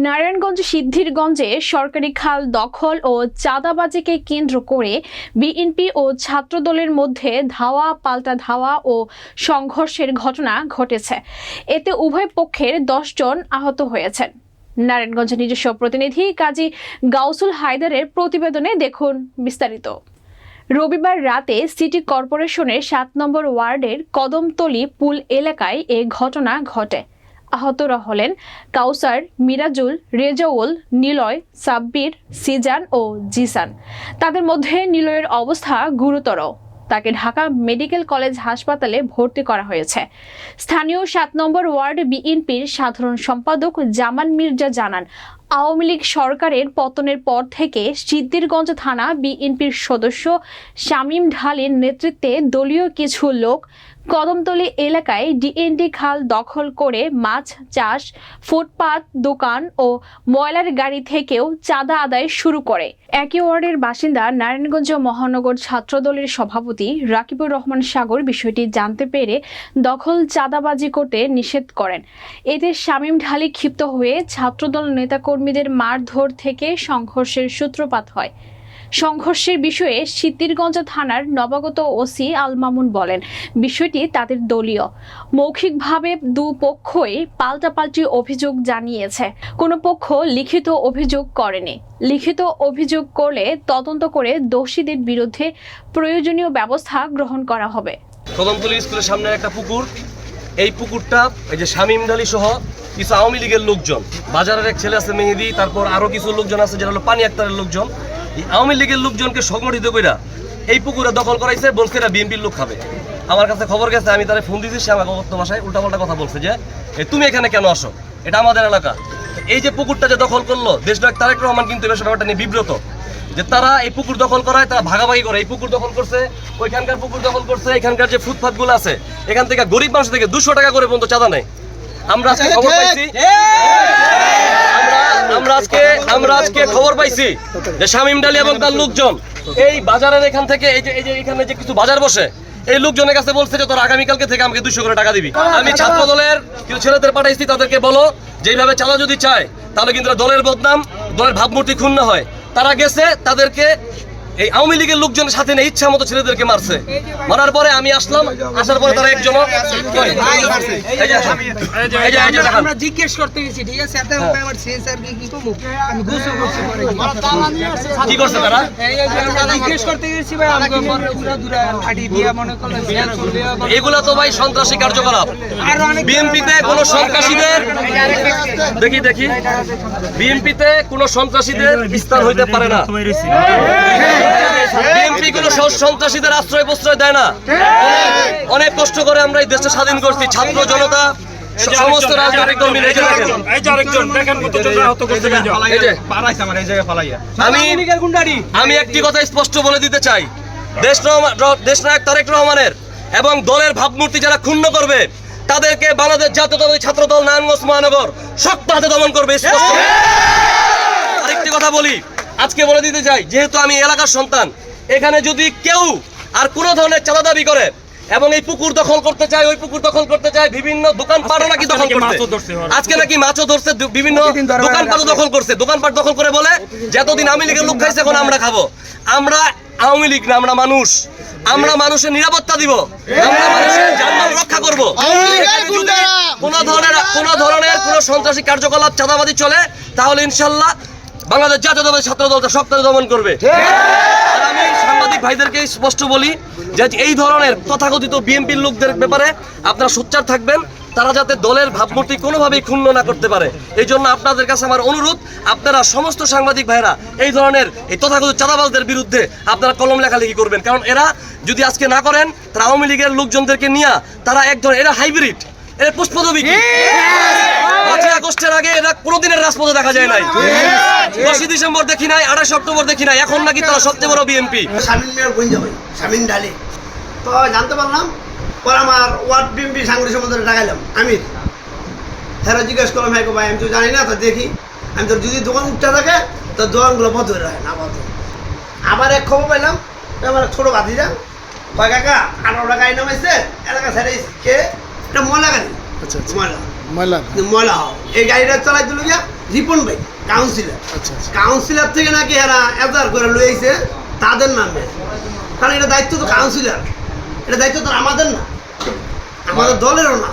নারায়ণগঞ্জ সিদ্ধিরগঞ্জে সরকারি খাল দখল ও চাঁদাবাজিকে কেন্দ্র করে বিএনপি ও ছাত্রদলের মধ্যে ধাওয়া, পাল্টা ধাওয়া ও সংঘর্ষের ঘটনা ঘটেছে। এতে উভয় পক্ষের জন আহত হয়েছেন। নারায়ণগঞ্জ নিজস্ব প্রতিনিধি কাজী গাউসুল হায়দারের প্রতিবেদনে দেখুন বিস্তারিত। রবিবার রাতে সিটি কর্পোরেশনের সাত নম্বর ওয়ার্ডের কদমতলি পুল এলাকায় এ ঘটনা ঘটে। আহতরা হলেন কাউসার, মিরাজুল, রেজাউল, নিলয়, সাব্বির, সিজান ও জিসান। তাদের মধ্যে নিলয়ের অবস্থা গুরুতর। তাকে ঢাকা মেডিকেল কলেজ হাসপাতালে ভর্তি করা হয়েছে। স্থানীয় সাত নম্বর ওয়ার্ড বিএনপির সাধারণ সম্পাদক জামান মির্জা জানান আওয়ামী লীগ সরকারের পতনের পর থেকে সিদ্দিরগঞ্জ থানা বিএনপির সদস্য শামীম ঢালির নেতৃত্বে দলীয় কিছু লোক কদমতলী এলাকায় ডিএনডি খাল দখল করে মাছ, চাষ, ফুটপাত, দোকান ও ময়লার গাড়ি থেকেও চাঁদা আদায় শুরু করে। একই ওয়ার্ডের বাসিন্দা নারায়ণগঞ্জ মহানগর ছাত্রদলের সভাপতি রাকিবুর রহমান সাগর বিষয়টি জানতে পেরে দখল চাঁদাবাজি করতে নিষেধ করেন। এতে শামীম ঢালি ক্ষিপ্ত হয়ে ছাত্রদল নেতাকর্মীদের মারধর থেকে সংঘর্ষের সূত্রপাত হয়। সংঘর্ষের বিষয়ে সিদ্দিরগঞ্জ থানার নবাগত ওসি আল মামুন বলেন, বিষয়টি তাদের দলীয়। মৌখিকভাবে দুপক্ষই পাল্টাপাল্টি অভিযোগ জানিয়েছে। কোনো পক্ষ লিখিত অভিযোগ করেনি। লিখিত অভিযোগ করলে তদন্ত করে দোষীদের বিরুদ্ধে প্রয়োজনীয় ব্যবস্থা গ্রহণ করা হবে। কদমতলী স্কুলের সামনে একটা পুকুর এই পুকুরটা, এই যে শামীম ডালি সহ কিছু আওয়ামী লীগের লোকজন, বাজারের এক ছেলে আছে মেহেদি, তারপর আরও কিছু লোকজন আছে যারা হলো পানি আক্তারের লোকজন, এই আওয়ামী লীগের লোকজনকে সংগঠিত কইরা এই পুকুরে দখল করাইছে, বলছে এরা বিএনপির লোক খাবে। আমার কাছে খবর গেছে, আমি তারা ফোন দিয়েছি সে আমাকে অগত্য ভাষায় উল্টাপাল্টা কথা বলছে যে তুমি এখানে কেন আসো? এটা আমাদের এলাকা। এই যে পুকুরটা যে দখল করল দেশনায়ক তারেক রহমান কিন্তু এবার ব্যাপারটা নিয়ে বিব্রত যে তারা এই পুকুর দখল করায়, তারা ভাগাভাগি করে। এই পুকুর দখল করছে, ওইখানকার পুকুর দখল করছে, এখানকার যে ফুটপাথগুলো আছে এখান থেকে গরিব মানুষ থেকে দুশো টাকা করে পর্যন্ত চাঁদা নেয়। আমরা আজকে খবর পাইছি। আমরা- আমরা আজকে আমরা আজকে খবর পাইছি যে শামীম ডালি এবং তার লোকজন এই বাজারের এখান থেকে এই যে এই যে এখানে যে কিছু বাজার বসে এই লোকজনের কাছে বলছে যে তোরা আগামীকালকে থেকে আমাকে দুশো করে টাকা দিবি। আমি ছাত্র দলের কিছু ছেলেদের পাঠাইছি তাদেরকে বলো যেভাবে চালা যদি চায় তাহলে কিন্তু দলের বদনাম দলের ভাবমূর্তি ক্ষুণ্ণ হয়। তারা গেছে তাদেরকে এই আওয়ামী লীগের লোকজনের সাথে নিয়ে ইচ্ছা মতো ছেলেদেরকে মারছে। মারার পরে আমি আসলাম আসার পরে তারা একজন এই যে আসুন। এই যে- এই যে দেখান। আমরা জিজ্ঞেস করতে গেছি ঠিক আছে? আমার সেন্সার কি কি কমু? আমি গোসল করছি পরে। কি করছে তারা? এই এই যে আমরা জিজ্ঞেস করতে গেছি ভাই আমাকে পুরো দূরে ফাটি দিয়া মনে করলে এগুলা তো ভাই সন্ত্রাসী কার্যকলাপ। বিএনপিতে কোন সন্ত্রাসীদের দেখি দেখি। বিএনপিতে কোন সন্ত্রাসীদের স্থান হইতে পারে না। বিএনপি কোন সন্ত্রাসীদের আশ্রয় প্রশ্রয় দেয় না অনেক- অনেক কষ্ট করে আমরা এই দেশটা স্বাধীন করছি ছাত্র জনতা সমস্ত রাজনৈতিক এই যে আমি আমি একটি কথা স্পষ্ট বলে দিতে চাই দেশ দেশনায়ক তারেক রহমানের এবং দলের ভাবমূর্তি যারা ক্ষুণ্ণ করবে তাদেরকে বাংলাদেশ জাতীয়তাবাদী ছাত্র দল নারায়ণগঞ্জ মহানগর শক্ত হাতে দমন করবে স্পষ্ট। আরেকটি কথা বলি আজকে বলে দিতে চাই যেহেতু আমি এলাকার সন্তান এখানে যদি কেউ আর কোনো ধরনের চাঁদা দাবি করে এবং এই পুকুর দখল করতে চায় ওই পুকুর দখল করতে চায় বিভিন্ন দোকান পাটও নাকি দখল করতে ওরা। আজকে নাকি মাছও ধরছে বিভিন্ন দোকানপাটও দখল করছে। দোকানপাট দখল করে বলে যে এতদিন আওয়ামী লীগের লোক খাইছে এখন আমরা খাব। আমরা আওয়ামী লীগ না আমরা মানুষ। আমরা মানুষের নিরাপত্তা দিব। আমরা মানুষের জানমাল রক্ষা করব। কোন ধরনের কোন ধরনের কোন সন্ত্রাসী কার্যকলাপ চাঁদাবাদি চলে তাহলে ইনশাল্লাহ বাংলাদেশ জাতীয়তাবাদী ছাত্র দলটা শক্ত দমন করবে। আমি সাংবাদিক ভাইদেরকে স্পষ্ট বলি যে এই ধরনের তথাকথিত বিএনপির লোকদের ব্যাপারে আপনারা সোচ্চার থাকবেন তারা যাতে দলের ভাবমূর্তি কোনোভাবেই ক্ষুণ্ণ না করতে পারে। এই জন্য আপনাদের কাছে আমার অনুরোধ আপনারা সমস্ত সাংবাদিক ভাইরা এই ধরনের এই তথাকথিত চাঁদাবাজদের বিরুদ্ধে আপনারা কলম লেখালেখি করবেন। কারণ এরা যদি আজকে না করেন তারা আওয়ামী লীগের লোকজনদেরকে নিয়ে তারা এক ধরনের এরা হাইব্রিড এরা পুষ্পদবী পাঁচই আগস্টের আগে এরা কোনোদিনের রাজপথে দেখা যায় নাই। দশই ডিসেম্বর দেখি নাই আঠাশ অক্টোবর দেখি নাই। এখন নাকি তারা সবচেয়ে বড় বিএনপি। শামিন মেয়ের গঞ্জা ভাই ডালি। তো জানতে পারলাম পরে আমার ওয়ার্ড বিএমপি সাংগঠনিক সম্বন্ধে ডাকাইলাম আমির। হ্যাঁ জিজ্ঞেস করলাম হ্যাঁ ভাই আমি তো জানি না তো দেখি। আমি তো যদি দোকান উঠতে থাকে তো দোকানগুলো বন্ধ হয়ে রাখে না বন্ধ। আবার এক খবর পাইলাম তো আমার ছোটো ভাতিজা কয় কাকা আঠারো টাকা আইনাম আছে এলাকা ছেড়ে কে? এটা ময়লা গাড়ি ময়লা ময়লা কিন্তু ময়লা। হও এই গাড়িটা চালাই দিল গিয়া রিপন ভাই কাউন্সিলর আচ্ছা আচ্ছা। কাউন্সিলর থেকে নাকি এরা এজার করে লইছে তাদের নামে। কারণ এটা দায়িত্ব তো কাউন্সিলর এটা দায়িত্ব তো আমাদের না। আমাদের দলেরও না।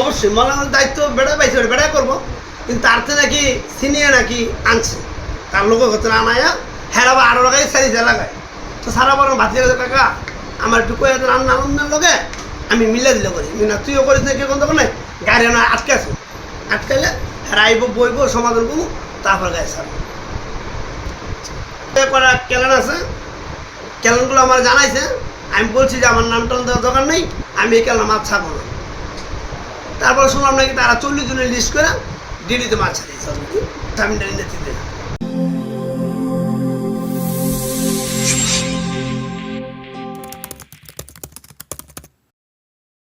অবশ্যই মলানোর দায়িত্ব বেড়া পাইছে বেড়া করব। কিন্তু নাকি সিনিয়র নাকি আনছে। তার লোক হচ্ছে আনায়া হেরাবা আরও লাগাই সারি লাগায় তো সারা বরং ভাতি গেছে কাকা আমার একটু কয়ে রান্না আনন্দের লোকে আমি মিলে দিলে করি। মিনা, তুইও করিস না কেউ কোনো নাই গাড়ি না আটকে আছে। আটকাইলে হেরা আইব বইব, সমাধান করব, তারপর গাড়ি ছাড়বো। করা ক্যালেন আছে? ক্যালেনগুলো আমার জানাইছে। আমি বলছি যে আমার নাম টান দেওয়ার দরকার নেই, আমি এই ক্যালেন মাছ ছাড়বো না। তারপর শুনলাম নাকি তারা চল্লিশ জনের লিস্ট করে ডিডিতে মাছ ছাড়িয়েছে তামিলনাড়ি নেতৃত্বে